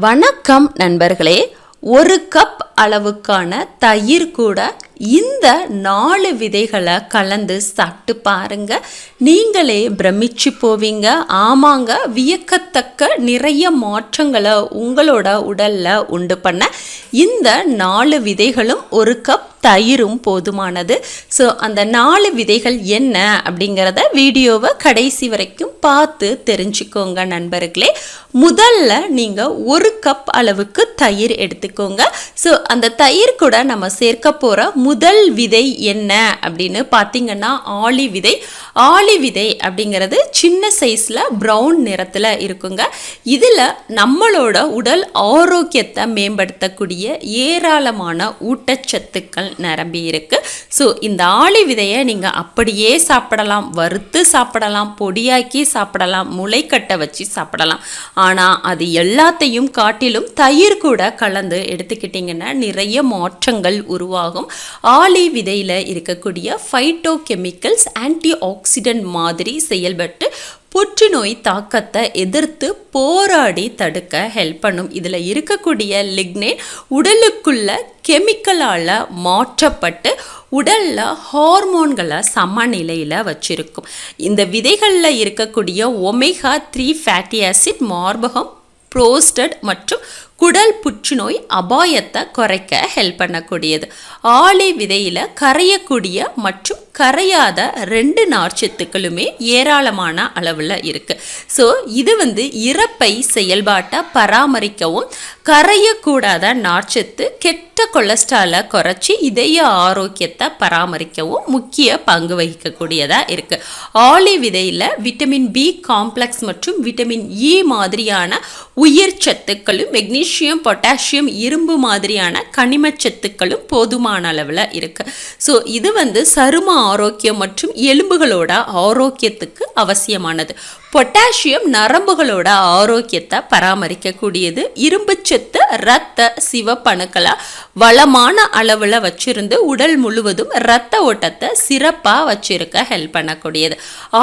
வணக்கம் நண்பர்களே. ஒரு கப் அளவுக்கான தயிர் கூட இந்த நாலு விதைகளை கலந்து சாப்பிட்டு பாருங்க. நீங்களே பிரமிச்சு போவீங்க. ஆமாங்க வியக்கத்தக்க நிறைய மாற்றங்களை உங்களோட உடல்ல உண்டு பண்ண இந்த நாலு விதைகளும் ஒரு கப் தயிரும் போதுமானது. ஸோ அந்த நாலு விதைகள் என்ன அப்படிங்கிறத வீடியோவை கடைசி வரைக்கும் பார்த்து தெரிஞ்சுக்கோங்க நண்பர்களே. முதல்ல நீங்கள் ஒரு கப் அளவுக்கு தயிர் எடுத்துக்கோங்க. ஸோ அந்த தயிர் கூட நம்ம சேர்க்க போகிற முதல் விதை என்ன அப்படின்னு பார்த்தீங்கன்னா ஆளி விதை. ஆளி விதை அப்படிங்கிறது சின்ன சைஸில் ப்ரௌன் நிறத்தில் இருக்குங்க. இதில் நம்மளோட உடல் ஆரோக்கியத்தை மேம்படுத்தக்கூடிய ஏராளமான ஊட்டச்சத்துக்கள் நிரம்பி இருக்கு. ஸோ இந்த ஆளி விதையை நீங்கள் அப்படியே சாப்பிடலாம். வறுத்து சாப்பிடலாம். பொடியாக்கி சாப்பிடலாம். முளைக்கட்டை வச்சு சாப்பிடலாம். ஆனால் அது எல்லாத்தையும் காட்டிலும் தயிர் கூட கலந்து எடுத்துக்கிட்டிங்கன்னா நிறைய மாற்றங்கள் உருவாகும். ஆளி விதையில் இருக்கக்கூடிய ஃபைட்டோ கெமிக்கல்ஸ் ஆன்டி ஆக்சிடென்ட் மாதிரி செயல்பட்டு புற்றுநோய் தாக்கத்தை எதிர்த்து போராடி தடுக்க ஹெல்ப் பண்ணும். இதில் இருக்கக்கூடிய லிக்னேட் உடலுக்குள்ள கெமிக்கலால் மாற்றப்பட்டு உடலில் ஹார்மோன்களை சமநிலையில் வச்சிருக்கும். இந்த விதைகளில் இருக்கக்கூடிய ஒமேகா த்ரீ ஃபேட்டி ஆசிட் மார்பகம் புரோஸ்டட் மற்றும் குடல் புற்றுநோய் அபாயத்தை குறைக்க ஹெல்ப் பண்ணக்கூடியது. ஆளி விதையில் கரையக்கூடிய மற்றும் கரையாத ரெண்டு நார்ச்சத்துக்களுமே ஏராளமான அளவில் இருக்குது ஸோ இது வந்து இறப்பை செயல்பாட்டை பராமரிக்கவும் கரையக்கூடாத நார்ச்சத்து கெட்ட கொலஸ்ட்ராலை குறைச்சி இதய ஆரோக்கியத்தை பராமரிக்கவும் முக்கிய பங்கு வகிக்கக்கூடியதாக இருக்குது ஆலி விதையில் விட்டமின் பி காம்ப்ளெக்ஸ் மற்றும் விட்டமின் இ மாதிரியான உயிர் சத்துக்களும் மெக்னீஷியம் பொட்டாசியம் இரும்பு மாதிரியான கனிமச்சத்துக்களும் போதுமான அளவில் இருக்குது ஸோ இது வந்து சரும ஆரோக்கியம் மற்றும் எலும்புகளோட ஆரோக்கியத்துக்கு அவசியமானது. பொட்டாசியம் நரம்புகளோட ஆரோக்கியத்தை பராமரிக்கக்கூடியது. இரும்புச்சத்து ரத்த சிவப்பணுக்களை வளமான அளவில் வச்சிருந்து உடல் முழுவதும் இரத்த ஓட்டத்தை சிறப்பாக வச்சிருக்க ஹெல்ப் பண்ணக்கூடியது.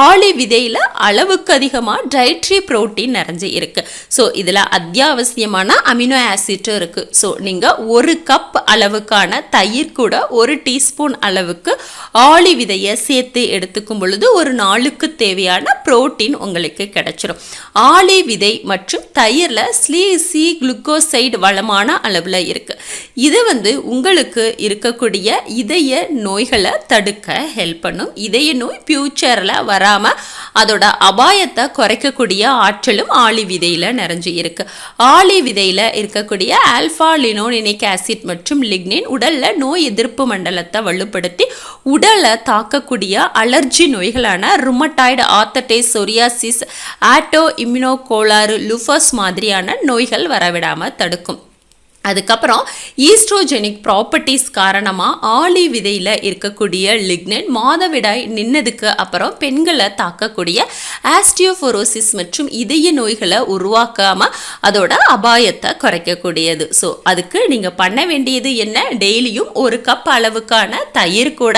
ஆளி விதையில் அளவுக்கு அதிகமாக டைட்ரி ப்ரோட்டீன் நிறைஞ்சு இருக்குது ஸோ இதில் அத்தியாவசியமான அமினோ ஆசிட்டும் இருக்குது ஸோ நீங்கள் ஒரு கப் அளவுக்கான தயிர் கூட ஒரு டீஸ்பூன் அளவுக்கு ஆளி விதையை சேர்த்து எடுத்துக்கும் பொழுது ஒரு நாளுக்கு தேவையான புரோட்டீன் உங்களுக்கு கிடைச்சிரும். ஆளி விதை மற்றும் தயிரில் ஸ்லீ சி குளுக்கோசைடு வளமான அளவில் இருக்குது இது வந்து உங்களுக்கு இருக்கக்கூடிய இதய நோய்களை தடுக்க ஹெல்ப் பண்ணும். இதய நோய் ஃப்யூச்சரில் வராமல் அதோட அபாயத்தை குறைக்கக்கூடிய ஆற்றலும் ஆளி விதையில் நிறைஞ்சு இருக்கு. ஆளி விதையில் இருக்கக்கூடிய ஆல்ஃபா லினோனினிக் ஆசிட் மற்றும் லிக்னின் உடலில் நோய் எதிர்ப்பு மண்டலத்தை வலுப்படுத்தி உடலை தாக்கக்கூடிய அலர்ஜி நோய்களான ருமட்டாய்டு ஆத்தடைஸ் ஆட்டோ இம்யூனோ கோளாறு லுஃபஸ் மாதிரியான நோய்கள் வரவிடாமல் தடுக்கும். அதுக்கப்புறம் ஈஸ்ட்ரோஜெனிக் ப்ராப்பர்ட்டிஸ் காரணமாக ஆலி விதையில் இருக்கக்கூடிய லிக்னன் மாதவிடாய் நின்னதுக்கு அப்புறம் பெண்களை தாக்கக்கூடிய ஆஸ்டியோஃபோரோசிஸ் மற்றும் இதய நோய்களை உருவாக்காமல் அதோட அபாயத்தை குறைக்கக்கூடியது. ஸோ அதுக்கு நீங்கள் பண்ண வேண்டியது என்ன? டெய்லியும் ஒரு கப் அளவுக்கான தயிர் கூட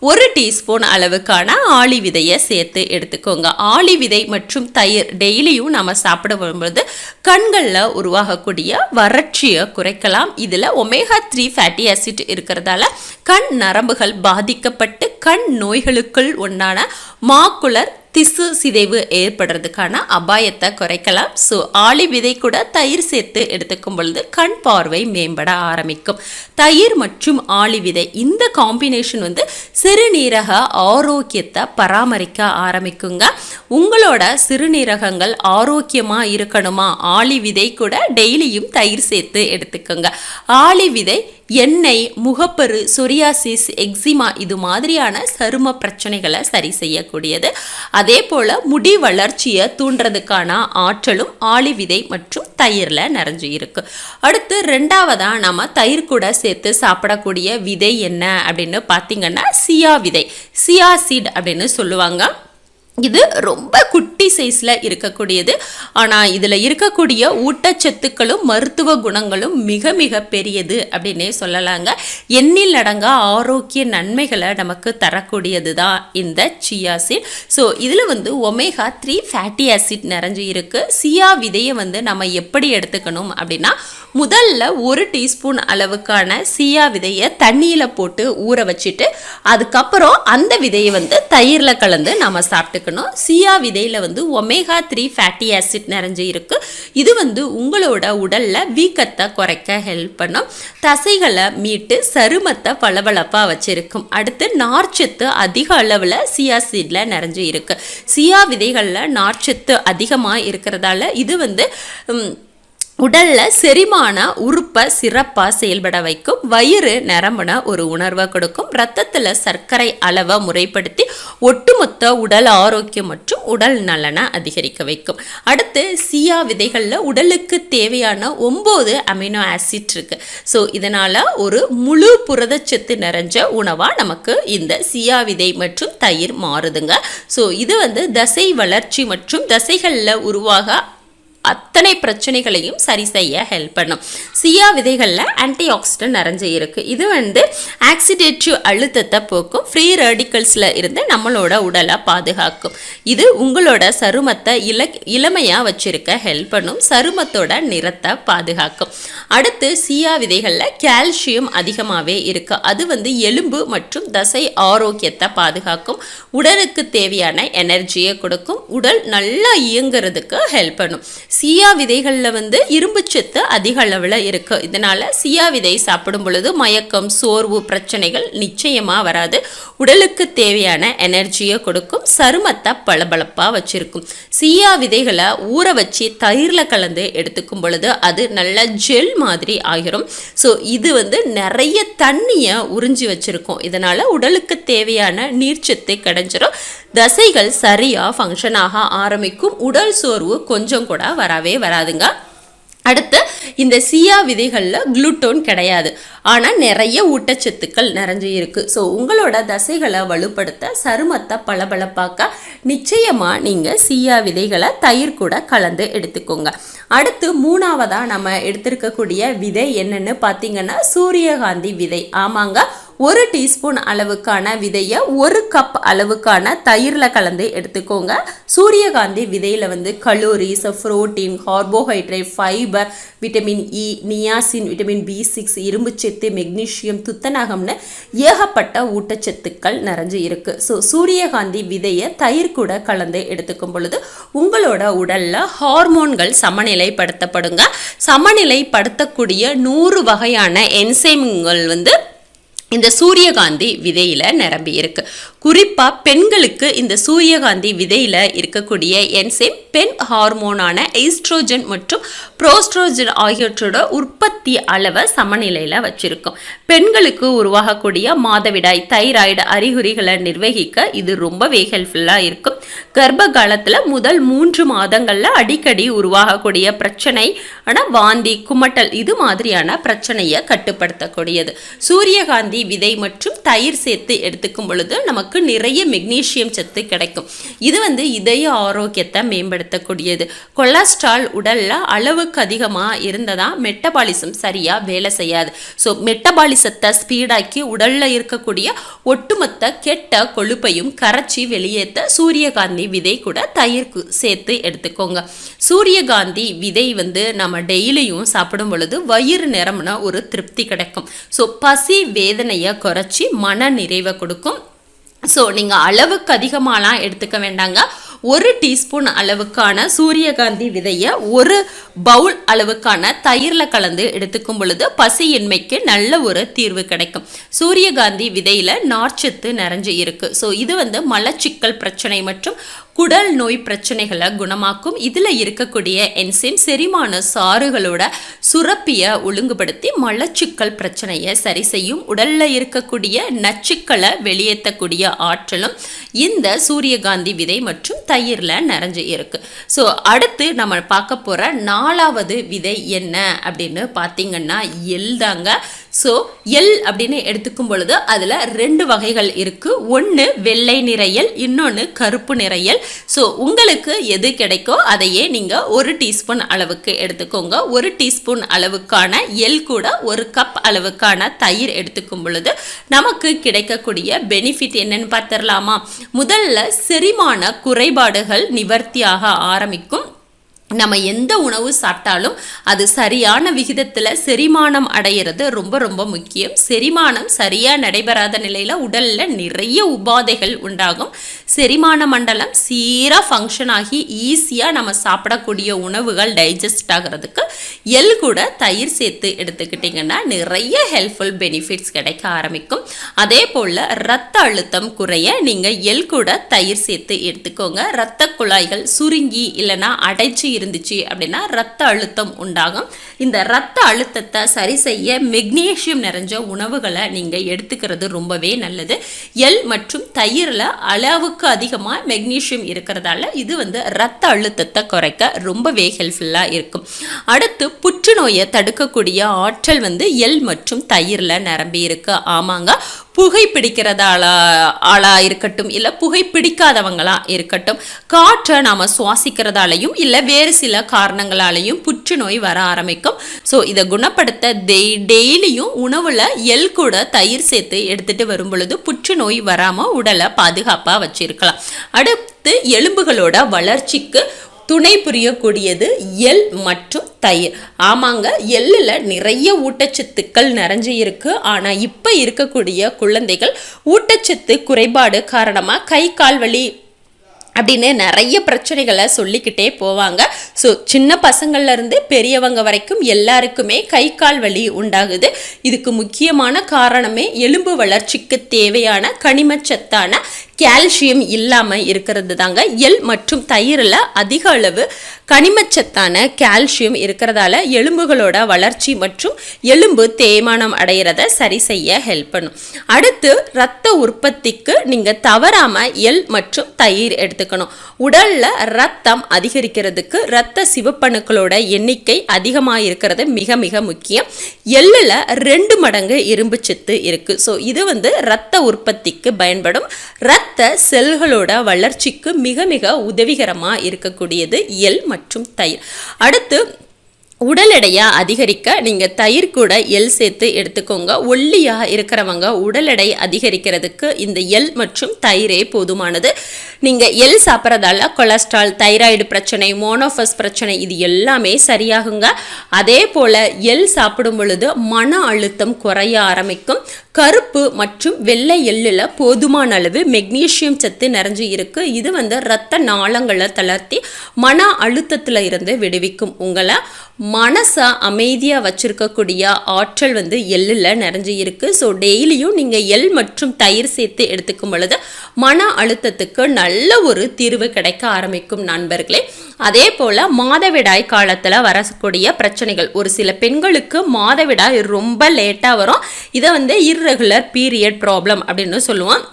ஒரு டீஸ்பூன் அளவுக்கான ஆளி விதையை சேர்த்து எடுத்துக்கோங்க. ஆளி விதை மற்றும் தயிர் டெய்லியும் நம்ம சாப்பிட வரும்பொழுது கண்களில் உருவாகக்கூடிய வறட்சியை குறைக்கலாம். இதில் ஒமேகா த்ரீ ஃபேட்டி ஆசிட் இருக்கிறதால கண் நரம்புகள் பாதிக்கப்பட்டு கண் நோய்களுக்குள் ஒன்றான மாக்குலர் திசு சிதைவு ஏற்படுறதுக்கான அபாயத்தை குறைக்கலாம். ஸோ ஆளி விதை கூட தயிர் சேர்த்து எடுத்துக்கும் பொழுது கண் பார்வை மேம்பட ஆரம்பிக்கும். தயிர் மற்றும் ஆளி விதை இந்த காம்பினேஷன் வந்து சிறுநீரக ஆரோக்கியத்தை பராமரிக்க ஆரம்பிக்குங்க. உங்களோட சிறுநீரகங்கள் ஆரோக்கியமாக இருக்கணுமா? ஆளி விதை கூட டெய்லியும் தயிர் சேர்த்து எடுத்துக்கோங்க. ஆளி விதை எண்ணெய் முகப்பரு சொரியாசிஸ் எக்ஸிமா இது மாதிரியான சரும பிரச்சனைகளை சரி செய்யக்கூடியது. அது அதே போல் முடி வளர்ச்சியை தூண்டுறதுக்கான ஆற்றலும் ஆளி விதை மற்றும் தயிரில் நிறைஞ்சு இருக்கு. அடுத்து ரெண்டாவதாக நம்ம தயிர் கூட சேர்த்து சாப்பிடக்கூடிய விதை என்ன அப்படின்னு பார்த்தீங்கன்னா சியா விதை. சியா சீட் அப்படின்னு சொல்லுவாங்க. இது ரொம்ப குட்டி சைஸில் இருக்கக்கூடியது. ஆனால் இதில் இருக்கக்கூடிய ஊட்டச்சத்துக்களும் மருத்துவ குணங்களும் மிக மிக பெரியது அப்படின்னே சொல்லலாங்க. எண்ணில் அடங்கா ஆரோக்கிய நன்மைகளை நமக்கு தரக்கூடியது தான் இந்த சியாசிட் ஸோ இதில் வந்து ஒமேகா த்ரீ ஃபேட்டி ஆசிட் நிறைஞ்சு இருக்குது சியா விதையை வந்து நம்ம எப்படி எடுத்துக்கணும் அப்படின்னா முதல்ல ஒரு டீஸ்பூன் அளவுக்கான சியா விதையை தண்ணியில் போட்டு ஊற வச்சுட்டு அதுக்கப்புறம் அந்த விதையை வந்து தயிரில் கலந்து நம்ம சாப்பிட்டுக்கணும் சியா விதையில் வந்து ஒமேகா த்ரீ ஃபேட்டி ஆசிட் நிறைஞ்சு இருக்குது இது வந்து உங்களோட உடலில் வீக்கத்தை குறைக்க ஹெல்ப் பண்ணும். தசைகளை மீட்டு சருமத்தை பளபளப்பாக வச்சுருக்கும். அடுத்து நார்ச்சத்து அதிக அளவில் சியா சீடில் நிறைஞ்சு இருக்குது சியா விதைகளில் நார்ச்சத்து அதிகமாக இருக்கிறதால இது வந்து உடல்ல செரிமான உறுப்பை சிறப்பாக செயல்பட வைக்கும். வயிறு நிரம்பின ஒரு உணர்வை கொடுக்கும். ரத்தத்தில் சர்க்கரை அளவை முறைப்படுத்தி ஒட்டுமொத்த உடல் ஆரோக்கியம் மற்றும் உடல் நலனை அதிகரிக்க வைக்கும். அடுத்து சியா விதைகளில் உடலுக்கு தேவையான ஒம்பது அமினோ ஆசிட் இருக்கு. ஸோ இதனால் ஒரு முழு புரதச்சத்து நிறைஞ்ச உணவாக நமக்கு இந்த சியா விதை மற்றும் தயிர் மாறுதுங்க. ஸோ இது வந்து தசை வளர்ச்சி மற்றும் தசைகளில் உருவாக அத்தனை பிரச்சனைகளையும் சரி செய்ய ஹெல்ப் பண்ணும். சியா விதைகளில் ஆன்டி ஆக்சிடென்ட் நிறைஞ்சு இருக்கு. இது வந்து ஆக்சிடேட்டிவ் அழுத்தத்தை போக்கும். ஃப்ரீ ரேடிக்கல்ஸில் இருந்து நம்மளோட உடலை பாதுகாக்கும். இது உங்களோட சருமத்தை இல இளமையாக வச்சிருக்க ஹெல்ப் பண்ணும். சருமத்தோட நிறத்தை பாதுகாக்கும். அடுத்து சியா விதைகளில் கால்சியம் அதிகமாகவே இருக்கு. அது வந்து எலும்பு மற்றும் தசை ஆரோக்கியத்தை பாதுகாக்கும். உடலுக்கு தேவையான எனர்ஜியை கொடுக்கும். உடல் நல்லா இயங்குறதுக்கு ஹெல்ப் பண்ணும். சியா விதைகளில் வந்து இரும்புச்சத்து அதிக அளவில் இருக்குது இதனால் சியா விதை சாப்பிடும் பொழுது மயக்கம் சோர்வு பிரச்சனைகள் நிச்சயமாக வராது. உடலுக்கு தேவையான எனர்ஜியை கொடுக்கும். சருமத்தை பளபளப்பாக வச்சுருக்கும். சியா விதைகளை ஊற வச்சு தயிரில் கலந்து எடுத்துக்கும் பொழுது அது நல்ல ஜெல் மாதிரி ஆகிரும். ஸோ இது வந்து நிறைய தண்ணியை உறிஞ்சி வச்சுருக்கும். இதனால் உடலுக்கு தேவையான நீர்ச்சத்து கிடைஞ்சிரும். தசைகள் சரியாக ஃபங்க்ஷன் ஆக ஆரம்பிக்கும். உடல் சோர்வு கொஞ்சம் கூட வரவே வராதுங்க. அடுத்து இந்த சியா விதைகளில் குளுட்டோன் கிடையாது. ஆனால் நிறைய ஊட்டச்சத்துக்கள் நிறைஞ்சு இருக்குது ஸோ உங்களோட தசைகளை வலுப்படுத்த சருமத்தை பளபளப்பாக்க நிச்சயமாக நீங்கள் சியா விதைகளை தயிர் கூட கலந்து எடுத்துக்கோங்க. அடுத்து மூணாவதாக நம்ம எடுத்திருக்கக்கூடிய விதை என்னென்னு பார்த்தீங்கன்னா சூரியகாந்தி விதை. ஆமாங்க. ஒரு டீஸ்பூன் அளவுக்கான விதையை ஒரு கப் அளவுக்கான தயிரில் கலந்து எடுத்துக்கோங்க. சூரியகாந்தி விதையில் வந்து calories protein carbohydrate fibre vitamin E niacin vitamin B six இரும்புச்சத்து மெக்னீஷியம் துத்தநாகம்னு ஏகப்பட்ட ஊட்டச்சத்துக்கள் நிறைஞ்சு இருக்குது ஸோ சூரியகாந்தி விதையை தயிர் கூட கலந்து எடுத்துக்கும் பொழுது உங்களோட உடலில் ஹார்மோன்கள் சமநிலைப்படுத்தப்படுங்க. சமநிலைப்படுத்தக்கூடிய நூறு வகையான என்சைம்கள் வந்து இந்த சூரியகாந்தி விதையில் நிரம்பி இருக்கு. குறிப்பாக பெண்களுக்கு இந்த சூரியகாந்தி விதையில் இருக்கக்கூடிய என்சைம் பெண் ஹார்மோனான ஈஸ்ட்ரோஜன் மற்றும் புரோஸ்ட்ரோஜன் ஆகியவற்றோட உற்பத்தி அளவை சமநிலையில் வச்சுருக்கோம். பெண்களுக்கு உருவாகக்கூடிய மாதவிடாய் தைராய்டு அறிகுறிகளை நிர்வகிக்க இது ரொம்பவே ஹெல்ப்ஃபுல்லாக இருக்கும். கர்ப்ப காலத்தில் முதல் மூன்று மாதங்களில் அடிக்கடி உருவாகக்கூடிய பிரச்சனை ஆனால் வாந்தி குமட்டல் இது மாதிரியான பிரச்சனையை கட்டுப்படுத்தக்கூடியது. சூரியகாந்தி விதை மற்றும் தயிர் சேர்த்து எடுத்துக்கும் பொழுது நமக்கு நிறைய மெக்னீசியம் சத்து கிடைக்கும். இது வந்து இதய ஆரோக்கியத்தை மேம்படுத்தக்கூடியது. கொலஸ்ட்ரால் உடல்ல அளவுக்கு அதிகமாக இருந்ததா மெட்டபாலிசம் சரியா வேலை செய்யாது. ஸோ மெட்டபாலிசத்தை ஸ்பீடாக்கி உடல்ல இருக்கக்கூடிய ஒட்டுமொத்த கெட்ட கொழுப்பையும் கரைச்சி வெளியேற்ற சூரியகாந்தி விதை கூட தயிர்க்கு சேர்த்து எடுத்துக்கோங்க. சூரியகாந்தி விதை வந்து நம்ம டெய்லியும் சாப்பிடும் பொழுது வயிறு நிரம்பின ஒரு திருப்தி கிடைக்கும். ஸோ பசி வேதனையை குறைச்சி மன நிறைவை கொடுக்கும். ஸோ நீங்கள் அளவுக்கு அதிகமாலாம் எடுத்துக்க வேண்டாங்க. ஒரு டீஸ்பூன் அளவுக்கான சூரியகாந்தி விதையை ஒரு பவுல் அளவுக்கான தயிரில் கலந்து எடுத்துக்கும் பொழுது பசியின்மைக்கு நல்ல ஒரு தீர்வு கிடைக்கும். சூரியகாந்தி விதையில் நார்ச்சத்து நிறைஞ்சு இருக்கு. ஸோ இது வந்து மலச்சிக்கல் பிரச்சனை மற்றும் குடல் நோய் பிரச்சனைகளை குணமாக்கும். இதில் இருக்கக்கூடிய என்சைம் செரிமான சாறுகளோட சுரப்பியை ஒழுங்குபடுத்தி மலச்சிக்கல் பிரச்சனையை சரி செய்யும். உடலில் இருக்கக்கூடிய நச்சுக்களை வெளியேற்றக்கூடிய ஆற்றலும் இந்த சூரியகாந்தி விதை மற்றும் தயிரில் நிறைஞ்சு இருக்கு. ஸோ அடுத்து நம்ம பார்க்க போகிற நாலாவது விதை என்ன அப்படின்னு பார்த்தீங்கன்னா எள்தாங்க ஸோ எல் அப்படின்னு எடுத்துக்கும் பொழுது அதில் ரெண்டு வகைகள் இருக்குது ஒன்று வெள்ளை நிறையல் இன்னொன்று கருப்பு நிறையல். ஸோ உங்களுக்கு எது கிடைக்கோ அதையே நீங்கள் ஒரு டீஸ்பூன் அளவுக்கு எடுத்துக்கோங்க. ஒரு டீஸ்பூன் அளவுக்கான எல் கூட ஒரு கப் அளவுக்கான தயிர் எடுத்துக்கும் பொழுது நமக்கு கிடைக்கக்கூடிய பெனிஃபிட் என்னன்னு பார்த்துடலாமா முதல்ல செரிமான குறைபாடுகள் நிவர்த்தியாக ஆரம்பிக்கும். நம்ம எந்த உணவு சாப்பிட்டாலும் அது சரியான விகிதத்தில் செரிமானம் அடையிறது ரொம்ப ரொம்ப முக்கியம். செரிமானம் சரியாக நடைபெறாத நிலையில் உடலில் நிறைய உபாதைகள் உண்டாகும். செரிமான மண்டலம் சீராக ஃபங்க்ஷன் ஆகி ஈஸியாக நம்ம சாப்பிடக்கூடிய உணவுகள் டைஜஸ்ட் ஆகிறதுக்கு எள் கூட தயிர் சேர்த்து எடுத்துக்கிட்டிங்கன்னா நிறைய ஹெல்ப்ஃபுல் பெனிஃபிட்ஸ் கிடைக்க ஆரம்பிக்கும். அதே போல் ரத்த அழுத்தம் குறைய நீங்கள் எள் கூட தயிர் சேர்த்து எடுத்துக்கோங்க. ரத்த குழாய்கள் சுருங்கி இல்லைன்னா அடைச்சி இருந்துச்சு அப்படின்னா ரத்த அழுத்தம் உண்டாகும். இந்த ரத்த அழுத்தத்தை சரி செய்ய மெக்னீஷியம் நிறைஞ்ச உணவுகளை நீங்கள் எடுத்துக்கிறது ரொம்பவே நல்லது. எல் மற்றும் தயிரில் அளவுக்கு அதிகமாக மெக்னீஷியம் இருக்கிறதால இது வந்து ரத்த அழுத்தத்தை குறைக்க ரொம்பவே ஹெல்ப்ஃபுல்லாக இருக்கும். அடுத்து புற்றுநோயை தடுக்கக்கூடிய ஆற்றல் வந்து எல் மற்றும் தயிரில் நிரம்பி இருக்கு. ஆமாங்க. புகை பிடிக்கிறதால ஆளா இருக்கட்டும் இல்லை புகைப்பிடிக்காதவங்களா இருக்கட்டும் காற்றை நாம் சுவாசிக்கிறதாலையும் இல்லை வேறு சில காரணங்களாலையும் புற்றுநோய் வர ஆரம்பிக்கும். ஸோ இதை குணப்படுத்த டெய் டெய்லியும் உணவில் எல் கூட தயிர் சேர்த்து எடுத்துகிட்டு வரும் பொழுது புற்றுநோய் வராமல் உடலை பாதுகாப்பாக வச்சுருக்கலாம். அடுத்து எலும்புகளோட வளர்ச்சிக்கு துணை புரியக்கூடியது எள் மற்றும் தயிர். ஆமாங்க எள்ளில் நிறைய ஊட்டச்சத்துக்கள் நிறைஞ்சு இருக்கு. ஆனால் இப்போ இருக்கக்கூடிய குழந்தைகள் ஊட்டச்சத்து குறைபாடு காரணமாக கை கால் வலி அப்படின்னு நிறைய பிரச்சனைகளை சொல்லிக்கிட்டே போவாங்க. ஸோ சின்ன பசங்கள்லேருந்து பெரியவங்க வரைக்கும் எல்லாருக்குமே கை கால் வலி உண்டாகுது. இதுக்கு முக்கியமான காரணமே எலும்பு வளர்ச்சிக்கு தேவையான கனிமச்சத்தான கால்சியம் இல்லாமல் இருக்கிறது தாங்க எள் மற்றும் தயிரில் அதிக அளவு கனிமச்சத்தான கால்சியம் இருக்கிறதால எலும்புகளோட வளர்ச்சி மற்றும் எலும்பு தேய்மானம் அடைகிறத சரி செய்ய ஹெல்ப் பண்ணும். அடுத்து ரத்த உற்பத்திக்கு நீங்கள் தவறாமல் எள் மற்றும் தயிர் எடுத்துக்கணும். உடலில் ரத்தம் அதிகரிக்கிறதுக்கு ரத்த சிவப்பணுக்களோட எண்ணிக்கை அதிகமாக இருக்கிறது மிக மிக முக்கியம். எள்ளில் ரெண்டு மடங்கு இரும்பு சத்து இருக்குது ஸோ இது வந்து ரத்த உற்பத்திக்கு பயன்படும். ரத்த செல்களோட வளர்ச்சிக்கு மிக மிக உதவிகரமாக இருக்கக்கூடியது எல் மற்றும் தயிர். அடுத்து உடல் எடையை அதிகரிக்க நீங்கள் தயிர் கூட எல் சேர்த்து எடுத்துக்கோங்க. ஒல்லியாக இருக்கிறவங்க உடல் எடை அதிகரிக்கிறதுக்கு இந்த எல் மற்றும் தயிரே போதுமானது. நீங்கள் எள் சாப்பிட்றதால கொலஸ்ட்ரால் தைராய்டு பிரச்சனை மோனோஃபஸ் பிரச்சனை இது எல்லாமே சரியாகுங்க. அதே போல் எள் சாப்பிடும் பொழுது மன அழுத்தம் குறைய ஆரம்பிக்கும். கருப்பு மற்றும் வெள்ளை எள்ளில் போதுமான அளவு மெக்னீசியம் சத்து நிறைஞ்சு இருக்கு. இது வந்து ரத்த நாளங்களை தளர்த்தி மன அழுத்தத்தில் இருந்து விடுவிக்கும். உங்களை மனசை அமைதியாக வச்சிருக்கக்கூடிய ஆற்றல் வந்து எள்ளில் நிறைஞ்சு இருக்கு. ஸோ டெய்லியும் நீங்கள் எள் மற்றும் தயிர் சேர்த்து எடுத்துக்கும் பொழுது மன அழுத்தத்துக்கு நல்ல ஒரு தீர்வு கிடைக்க ஆரம்பிக்கும் நண்பர்களே. அதே போல் மாதவிடாய் காலத்தில் வரக்கூடிய பிரச்சனைகள். ஒரு சில பெண்களுக்கு மாதவிடாய் ரொம்ப லேட்டாக வரும். இதை வந்து இர்ரெகுலர் பீரியட் ப்ராப்ளம் அப்படின்னு சொல்லுவோம்.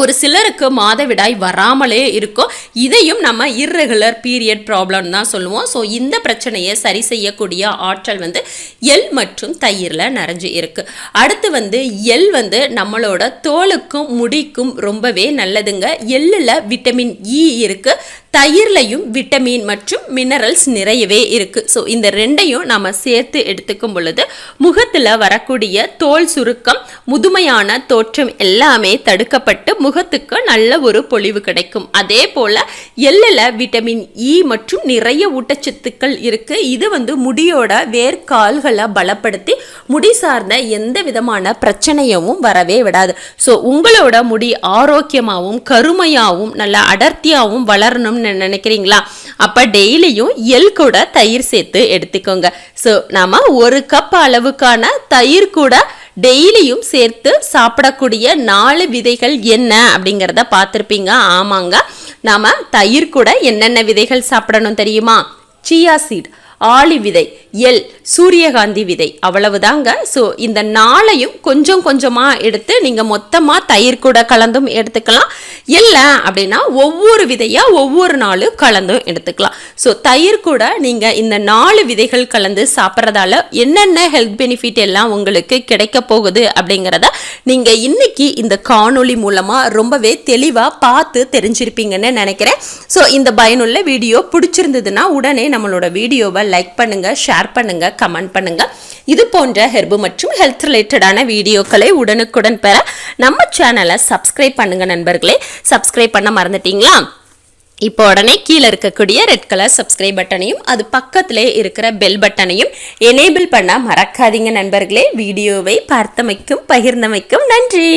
ஒரு சிலருக்கு மாதவிடாய் வராமலே இருக்கும். இதையும் நம்ம இர்ரெகுலர் பீரியட் ப்ராப்ளம் தான் சொல்லுவோம். ஸோ இந்த பிரச்சனையை சரி செய்யக்கூடிய ஆற்றல் வந்து எள் மற்றும் தயிரில் நிறைஞ்சு இருக்குது அடுத்து வந்து எள் வந்து நம்மளோட தோலுக்கும் முடிக்கும் ரொம்பவே நல்லதுங்க. எள்ளில் விட்டமின் இ e இருக்குது தயிர்லையும் விட்டமின் மற்றும் மினரல்ஸ் நிறையவே இருக்குது ஸோ இந்த ரெண்டையும் நம்ம சேர்த்து எடுத்துக்கும் பொழுது முகத்தில் வரக்கூடிய தோல் சுருக்கம் முதுமையான தோற்றம் எல்லாமே தடுக்கப்பட்டு முகத்துக்கு நல்ல ஒரு பொழிவு கிடைக்கும். அதே போல் எள்ளில் விட்டமின் இ e மற்றும் நிறைய ஊட்டச்சத்துக்கள் இருக்குது இது வந்து முடியோட வேர்க்கால்களை பலப்படுத்தி முடி சார்ந்த எந்த விதமான பிரச்சனையும் வரவே விடாது. ஸோ உங்களோட முடி ஆரோக்கியமாகவும் கருமையாகவும் நல்ல அடர்த்தியாகவும் வளரணும்னு நினைக்கிறீங்களா? அப்போ டெய்லியும் எல் கூட தயிர் சேர்த்து எடுத்துக்கோங்க. ஸோ நாம் ஒரு கப் அளவுக்கான தயிர் கூட டெய்லியும் சேர்த்து சாப்பிடக்கூடிய நாலு விதைகள் என்ன அப்படிங்கிறத பார்த்துருப்பீங்க? ஆமாங்க. நாம தயிர் கூட என்னென்ன விதைகள் சாப்பிடணும் தெரியுமா? சியா சீட் ஆளி விதை எல் சூரியகாந்தி விதை. அவ்வளவுதாங்க. ஸோ இந்த நாளையும் கொஞ்சம் கொஞ்சமாக எடுத்து நீங்கள் மொத்தமாக தயிர் கூட கலந்தும் எடுத்துக்கலாம். இல்லை அப்படின்னா ஒவ்வொரு விதையாக ஒவ்வொரு நாளும் கலந்தும் எடுத்துக்கலாம். ஸோ தயிர் கூட நீங்கள் இந்த நாலு விதைகள் கலந்து சாப்பிட்றதால என்னென்ன ஹெல்த் பெனிஃபிட் எல்லாம் உங்களுக்கு கிடைக்க போகுது அப்படிங்கிறத நீங்கள் இன்னைக்கு இந்த காணொளி மூலமாக ரொம்பவே தெளிவாக பார்த்து தெரிஞ்சிருப்பீங்கன்னு நினைக்கிறேன். ஸோ இந்த பயனுள்ள வீடியோ பிடிச்சிருந்ததுன்னா உடனே நம்மளோட வீடியோவை லைக் பண்ணுங்கள் ஷேர் பண்ணுங்கள் கமெண்ட் பண்ணுங்கள் இது போன்ற ஹெர்பு மற்றும் ஹெல்த் ரிலேட்டடான வீடியோக்களை உடனுக்குடன் பெற நம்ம சேனலை சப்ஸ்கிரைப் பண்ணுங்கள் நண்பர்களே. சப்ஸ்கிரைப் பண்ண மறந்துட்டீங்களா? இப்போ உடனே கீழே இருக்கக்கூடிய ரெட் கலர் சப்ஸ்கிரைப் பட்டனையும் அது பக்கத்திலே இருக்கிற பெல் பட்டனையும் எனேபிள் பண்ண மறக்காதீங்க நண்பர்களே. வீடியோவை பார்த்தமைக்கும் பகிர்ந்தமைக்கும் நன்றி.